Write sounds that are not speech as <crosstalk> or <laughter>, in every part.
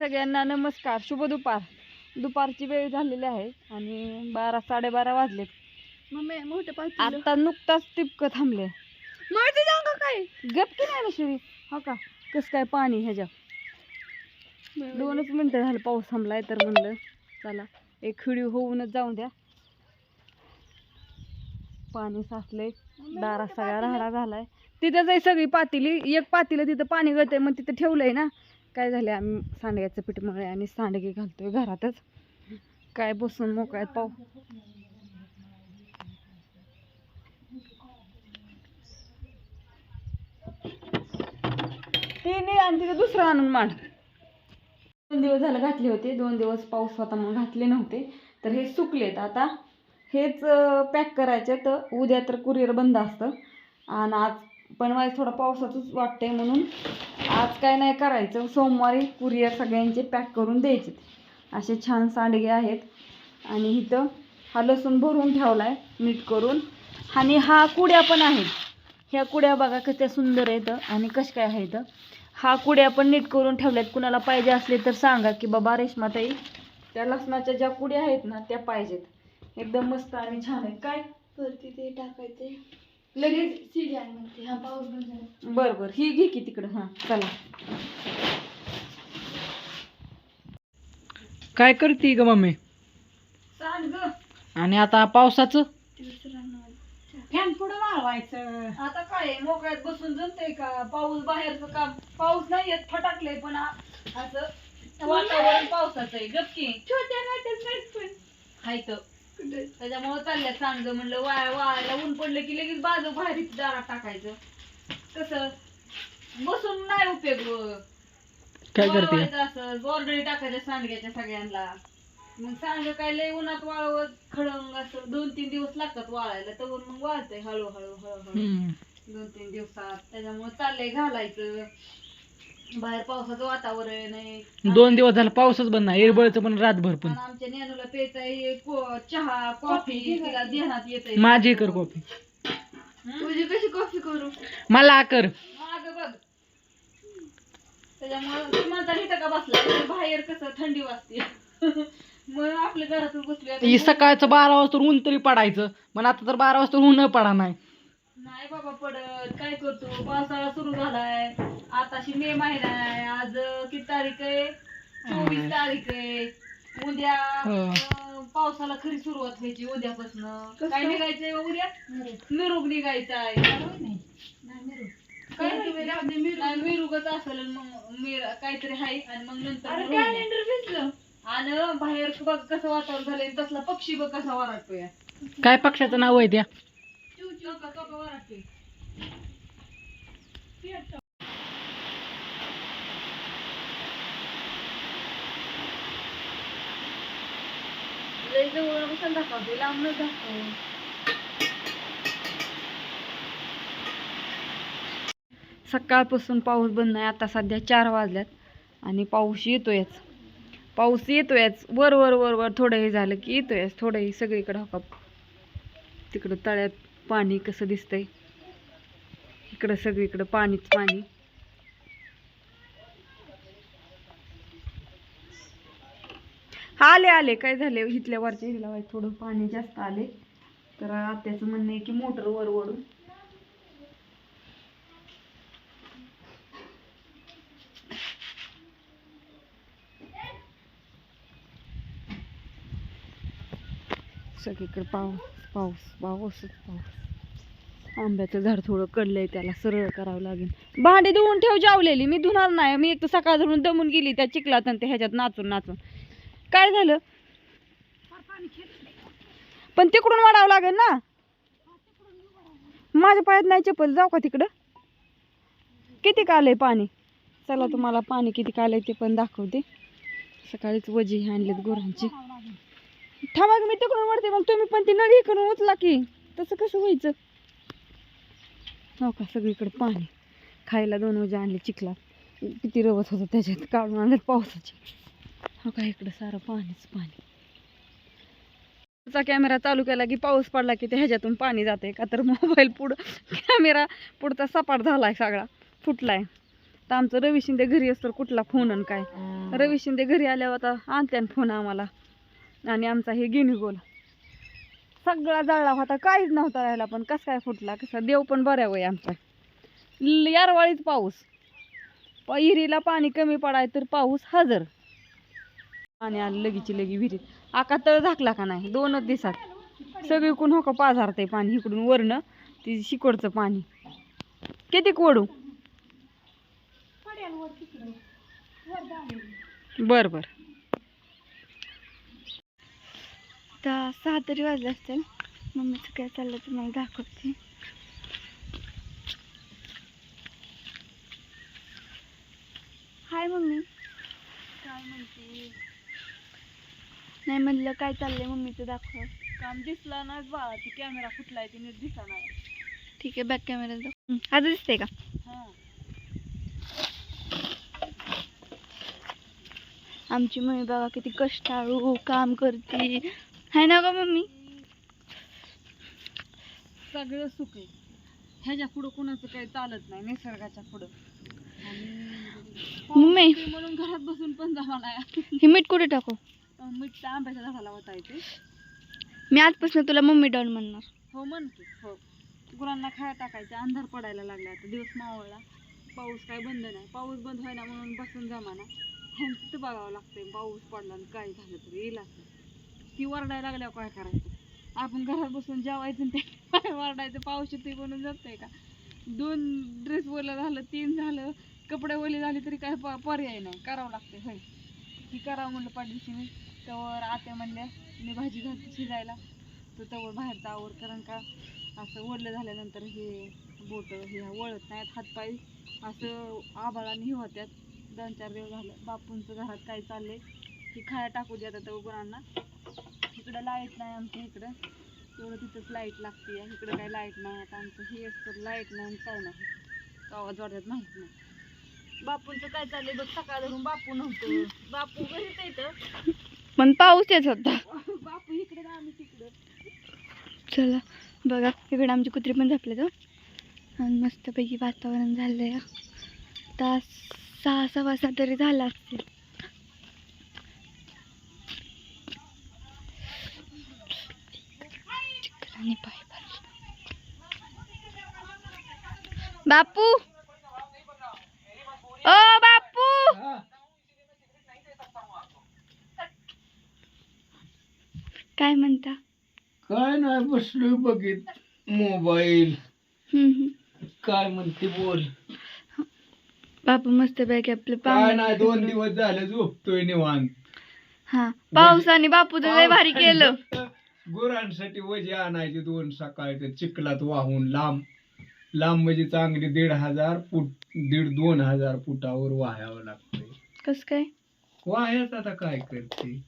सगळ्यांना नमस्कार शुभ दुपार. दुपारची वेळ झालेली आहे आणि बारा साडेबारा वाजलेत. मम्मी मोठं पाहिजे आता नुकताच टिपकं थांबले माहिती काय गप की नाही ना शिवी हो का? कसं काय पाणी ह्याच्या दोनच मिनटं झालं पाऊस थांबलाय तर म्हणलं चला एक खिडी होऊनच जाऊन द्या. पाणी साचलंय. दारा सगळा राहडा झालाय. तिथंच आहे सगळी पातेली एक पातेलं तिथं पाणी गळतंय मग तिथं ठेवलंय ना. काय झाले आम्ही सांडग्याचं पीठ मळे आणि सांडगे घालतोय घरातच. काय बसून मोकळ्यात पाऊ ते नाही आणि तिथे दुसरं आणून मांड. दोन दिवस झालं घातले होते. दोन दिवस पाऊस होता मग घातले नव्हते. तर हे सुकलेत आता. हेच पॅक करायचे तर उद्या तर कुरिअर बंद असतं. आणि आज पण मला थोडं पावसाचंच वाटतंय म्हणून आज काय नाही करायचं. सोमवारी कुरिअर सगळ्यांचे पॅक करून द्यायचे. असे छान सांडगे आहेत. आणि इथं हा लसूण भरून ठेवला आहे नीट करून. आणि हा कुड्या पण आहेत ह्या कुड्या बघा कशा सुंदर आहेत. आणि कशा काय आहेत. हा कुड्या पण नीट करून ठेवल्यात. कुणाला पाहिजे असले तर सांगा की बाबा रेशमाताई त्या लसणाच्या ज्या कुड्या आहेत ना त्या पाहिजेत. एकदम मस्त आणि छान आहेत. काय? परती ते टाकायचे. लगेच सीडी आहे म्हणते. हा पाऊस बंद झाला. बरं बरं. ही घे की तिकडं. हां चला. काय करते ग मम्मी? सांग ग. आणि आता पावसाचं? फॅन पुढे वाळवायचं. आता काय आहे, मोकळ्यात बसून जमतंय का? पाऊस बाहेरचं काम. पाऊस नाही येत फटाकलंय पण आ- असं. वातावरण पावसाचं आहे. गपकी. छोट्या पण. हाय तर. त्याच्यामुळे चालल्या चांगलं म्हणलं वाया वाळायला ऊन पडलं की लगेच बाजू बाहेर दारात टाकायचं. कसं बसून नाही उपयोग काय करते? असं. बोर्डरी टाकायचं सांडग्याच्या सगळ्यांना. मग सांग काय लय उन्हात वाळवत खडंग असं. दोन तीन दिवस लागतात वाळायला. तर मग वाळतंय हळूहळू हळूहळू. दोन तीन दिवसात. त्याच्यामुळे चाललंय घालायचं. बाहेर पावसाचं वातावरण आहे. दोन दिवस झाला पाऊसच बंद नाही एरबळचं पण रातभर पण. आणि आमच्या नेनूला प्यायचा आहे को- चहा कॉफी तिला ध्यानात येत माझी कर कॉफी. तुझी कशी कॉफी करू? मला कर. माग बघ. त्याच्यामुळे ती म्हणता इथं का बसला? तर बाहेर कसं थंडी वाजते. <laughs> मग आपल्या घरातच बसले ही सकाळचं बारा वाजता ऊन तरी पडायचं पण आता तर बारा वाजता ऊन पडा नाही. नाही बाबा पडत. काय करतो? पावसाळा सुरू झालाय. आताशी मे महिना आहे. आज किती तारीख आहे? चोवीस तारीख आहे. उद्या हो. अं, पावसाला खरी सुरुवात व्हायची उद्यापासून? काय निघायचंय उद्या? मिरुग निघायचा आहे. काय माहिती? नाही. मिरुगच. असेल आणि मग मिर काहीतरी आहे आणि मग नंतर मिरुग. कॅलेंडर आणि बाहेर बघ कसं वातावरण झालंय तसला पक्षी बघ कसा वराटतोय काय पक्षाचं नाव आहे त्या कसा कसा वराटतोय लय जवळ कशाला दाखवते लांबनच दाखव सकाळपासून पाऊस बंद नाही आता सध्या चार वाजल्यात आणि पाऊस येतोयच. पाऊस येतोयच वर वर वर वर थोडं हे झालं की येतोयच थोडं हे सगळीकडं हो तिकडं तळ्यात पाणी कसं दिसतंय? इकडं सगळीकडं पाणीच पाणी. आले आले. काय झाले? इथल्या वरच्या हिला वर थोडं पाणी जास्त आले. तर आत्याचं म्हणणं आहे की मोटर वर ओढून सगळीकडे पाहू. पाऊस पाऊसच पाऊस. आंब्याचं झाड थोडं कडलंय त्याला सरळ करावं लागेल. भांडी धुवून ठेव जावलेली मी धुणार नाही. मी एक तर सकाळ धरून दमून गेली त्या चिखलात आणि ह्याच्यात नाचून नाचून. काय झालं? पण तिकडून वाढावं लागेल ना? माझ्या पायात नाही चप्पल जाऊ का तिकडं? किती कालंय पाणी? चला तुम्हाला पाणी किती कालंय ते पण दाखवते. सकाळीच वजी आणलेत गुरांची. थांबा मी तिकडून वरते मग तुम्ही पण ती नळी करून उचला की. तसं कसं व्हायचं? हो का? सगळीकडे पाणी. खायला दोन वजे आणले चिखलात. किती रवत होतं त्याच्यात. काढून आणलं पावसाचे. हो का? इकडं सारं पाणीच पाणी. चा कॅमेरा चालू केला की पाऊस पडला की ते ह्याच्यातून पाणी जाते का तर मोबाईल पुढं कॅमेरा पुढचा सपाट झालाय सगळा. फुटलाय. तर आमचं रवी शिंदे घरी असतं कुठला फोन आणि काय? रवी शिंदे घरी आल्यावर आता आणते फोन आम्हाला. आणि आमचा हे गिनी गोल. सगळा जळला होता काहीच नव्हता राहिला पण कस काय फुटला कसा देव पण बऱ्या वय आमचा. ल- यारवाळीच पाऊस. प- विहिरीला पाणी कमी पडाय तर पाऊस हजर. पाणी आलं लगीची लगी विहिरीत. आका तळ झाकला का नाही? दोनच दिवसात. सगळीकडून हो का पाझारते पाणी इकडून वरणं ती शिकोडचं पाणी. किती कोडू? बर बर. आता सहा तरी वाजले असतील. मम्मीचं काय चाललं तुम्हाला दाखवते. Hi mummy. काय म्हणते? नाही म्हणलं काय चाललंय मम्मीचं दाखव. काम दिसला ना बाळा ती कॅमेरा फुटलाय ती नीट दिसा नाही. ठीक आहे बॅक कॅमेरा दाखव. आता दिसते का? हा. आमची मम्मी बघा किती कष्टाळू काम करते. हाय ना का मम्मी? सगळं सुख आहे. ह्याच्या पुढं कुणाचं काही चालत नाही निसर्गाच्या पुढं. मम्मी. म्हणून घरात बसून पण जमा नाही. हे मीठ कुठे टाकू? मीठ त्या आंब्याच्या झाडाला वाटायचे मी आजपासून तुला मम्मी डॉन म्हणणार. हो म्हण की हो. गुरांना खाया टाकायचे. अंधार पडायला लागला आता. दिवस मावळला. पाऊस काय बंद नाही. पाऊस बंद व्हायला म्हणून बसून जमाना. ह्यांचं बघावं लागतंय. पाऊस पडला आणि काय झालं तरी. येईल असं ती वरडायला लागल्यावर काय करायचं? आपण घरात बसून जेवायचं आणि ते काय <laughs> वरडायचं. पाऊस येतोय बनून जातंय का? दोन ड्रेस ओलं झालं तीन झालं कपडे ओले झाले तरी काय प- पर्याय नाही. करावं लागते होय. ती करावं म्हणलं पाठीशी मी. तवर आत्या म्हणल्या मी भाजी घालते शिजायला. तर तवर बाहेरचा आवर कारण का असं ओढलं झाल्यानंतर हे बोट हे वळत नाहीत हातपाय असं आबाळाने हे होत्यात. दोन चार दिवस झालं. बापूंचं घरात काय चाललंय? की खाया टाकू द्या आता गुणांना इकडं लाइट नाही आमच्या इकडं. तेवढं तिथंच लाइट लागते. इकडं काय लाइट नाही. आता आमचं हे असतं लाइट नाही आणि काय नाही. आवाज वाटत माहीत नाही. बापूंचं काय चाललंय बघ? सकाळ धरून बापू नव्हतं. बापू घरीच येतं पण पाऊस येत होता. बापू इकडे आम्ही तिकडं. चला बघा. इकडे आमची कुत्री पण झोपले तर आणि मस्तपैकी वातावरण झालंय तास सहा सहा वाजता तरी झाला असतील. चिखलाने पाय. बापू! ओ बापू! काय म्हणता? काय नाही बसलोय बघित. मोबाईल. काय म्हणते बोल. बापू मस्तपैकी आपलं काय नाही दोन दिवस झाले झोपतोय निवांत. हा पावसाने बापूचं लय भारी केलं. गुरांसाठी वजे आणायचे दोन सकाळचे चिखलात वाहून लांब लांब म्हणजे चांगली दीड हजार फूट दीड दोन हजार फुटावर वाहावं लागतंय. कस काय? वाह्याच आता काय करते?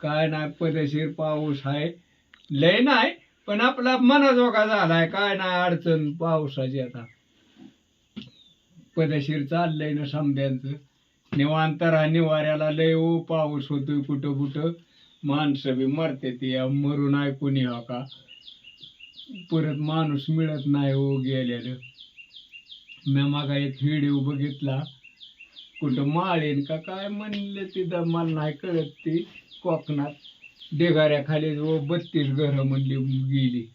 काय नाही पदशीर पाऊस आहे. लय नाही पण आपला मनाजोगा झालाय. काय नाही अडचण पावसाची आता. पदशीर चाललंय ना समद्यांचं. निवांतरा निवाऱ्याला लय ओ पाऊस होतोय कुठं कुठं माणसं बी मरते ती मरून ऐकून या का? परत माणूस मिळत नाही हो गेलेलं मी मागा एक व्हिडिओ बघितला. कुठं माळेन का काय म्हणले तिथं मला नाही कळत ती कोकणात. ढेगाऱ्याखाली व बत्तीस घरं म्हणली गेली.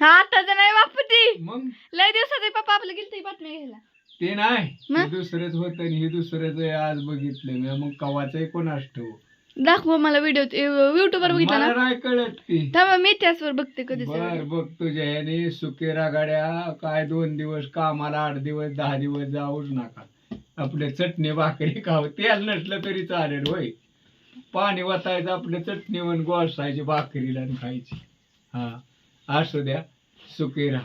हा आताच नाही बापू ती मग? लय दिवसाचे पप्पा आपलं गेलते बातमी घ्यायला. ते नाही. मग? हे दुसरंच होतं आणि हे दुसरंच आहे आज बघितलं मी. मग कवाच कोणास ठेवू दाखव मला व्हिडिओ युट्यूबवर बघितला मला ना नाही कळत ती थांबा मी त्याचवर बघते कधी बर बघ तुझ्या ह्याने सुकेरा गाड्या काय दोन दिवस कामाला आठ दिवस दहा दिवस जाऊच नका. आपले चटणी भाकरी खाऊ तेल नसलं तरी चालेल होय. पाणी वाचायचं आपलं चटणी वन गोळसायची भाकरीला आणि खायची. हा असू द्या सुकेरा.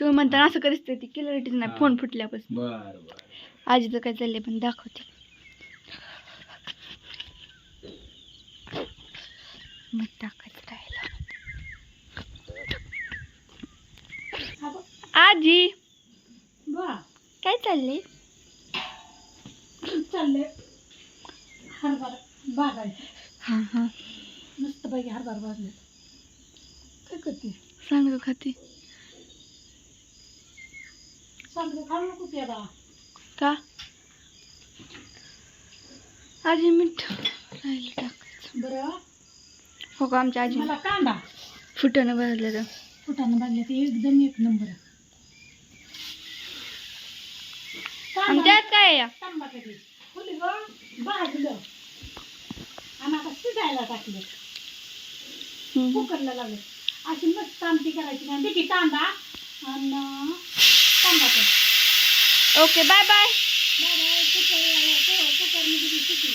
तुम्ही म्हणता असं कधीच ती क्लॅरिटीच नाही. फोन फुटल्यापासून. बर बर. आजीचं काय चाललंय पण दाखवते. मग टाकायचं राहिलं आजी काय चाललंय? चालले हरभरा बागायचं. हा हा. मस्त पैकी हरभरा भाजले काय करते? सांग खाते. सांगते खाऊ नको त्याला का? आजी मीठ राहिलं टाकायचं. बरं. हो का आमच्या आजी? मला कांदा. फुटानं तर. फुटानं भाजले ते एकदम एक नंबर. आणि त्यात काय आहे? या? टमाटे फुली ग भाजलं. आणि आता शिजायला टाकलं. हम्म. कुकरला लावलं. अशी मस्त आमटी करायची. ना देखी कांदा आणि टमाटर ओके बाय बाय. कुकर कुकरमध्ये शिकली